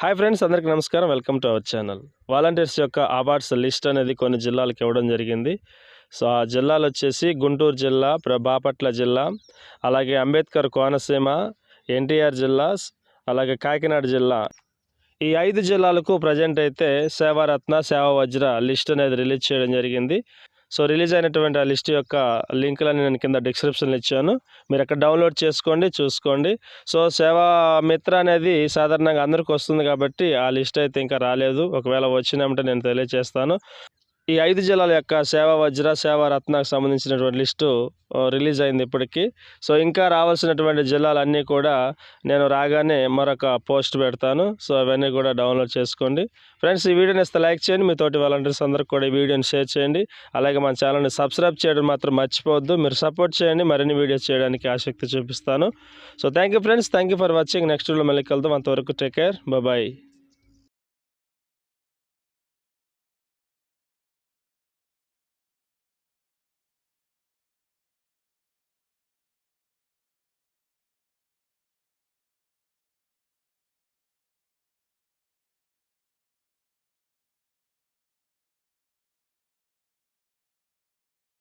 Hi friends అందరికీ నమస్కారం. Welcome to our channel volunteers యొక్క అవార్డ్స్ లిస్ట్ అనేది కొన్ని జిల్లాలకు ఇవ్వడం జరిగింది. సో ఆ జిల్లాలు వచ్చేసి గుంటూరు జిల్లా బాపట్ల జిల్లా అలాగే అంబేద్కర్ కోనసీమ ఎన్టీఆర్ జిల్లా అలాగే కాకినాడ జిల్లా. ఈ ఐదు జిల్లాలకు ప్రజెంట్ అయితే సేవారత్న సేవా వజ్ర లిస్ట్ అనేది రిలీజ్ చేయడం జరిగింది. సో రిలీజ్ అయినటువంటి ఆ లిస్ట్ యొక్క లింకులని నేను కింద డిస్క్రిప్షన్లో ఇచ్చాను. మీరు అక్కడ డౌన్లోడ్ చేసుకోండి చూసుకోండి. సో సేవా మిత్ర అనేది సాధారణంగా అందరికి వస్తుంది కాబట్టి ఆ లిస్ట్ అయితే ఇంకా రాలేదు. ఒకవేళ వచ్చినామంటే నేను తెలియజేస్తాను. ఈ ఐదు జిల్లాల యొక్క సేవా వజ్ర సేవా రత్నకు సంబంధించినటువంటి లిస్టు రిలీజ్ అయింది ఇప్పటికీ. సో ఇంకా రావాల్సినటువంటి జిల్లాలన్నీ కూడా నేను రాగానే మరొక పోస్ట్ పెడతాను. సో అవన్నీ కూడా డౌన్లోడ్ చేసుకోండి. ఫ్రెండ్స్ ఈ వీడియోని ఇస్తే లైక్ చేయండి. మీ తోటి వాలంటీర్స్ అందరికి కూడా ఈ వీడియోని షేర్ చేయండి. అలాగే మన ఛానల్ని సబ్స్క్రైబ్ చేయడం మాత్రం మర్చిపోవద్దు. మీరు సపోర్ట్ చేయండి. మరిన్ని వీడియోస్ చేయడానికి ఆసక్తి చూపిస్తాను. So thank you friends. Thank you for watching. Next video మళ్ళీ కలుద్దాం. అంతవరకు టేక్ కేర్. బాయ్.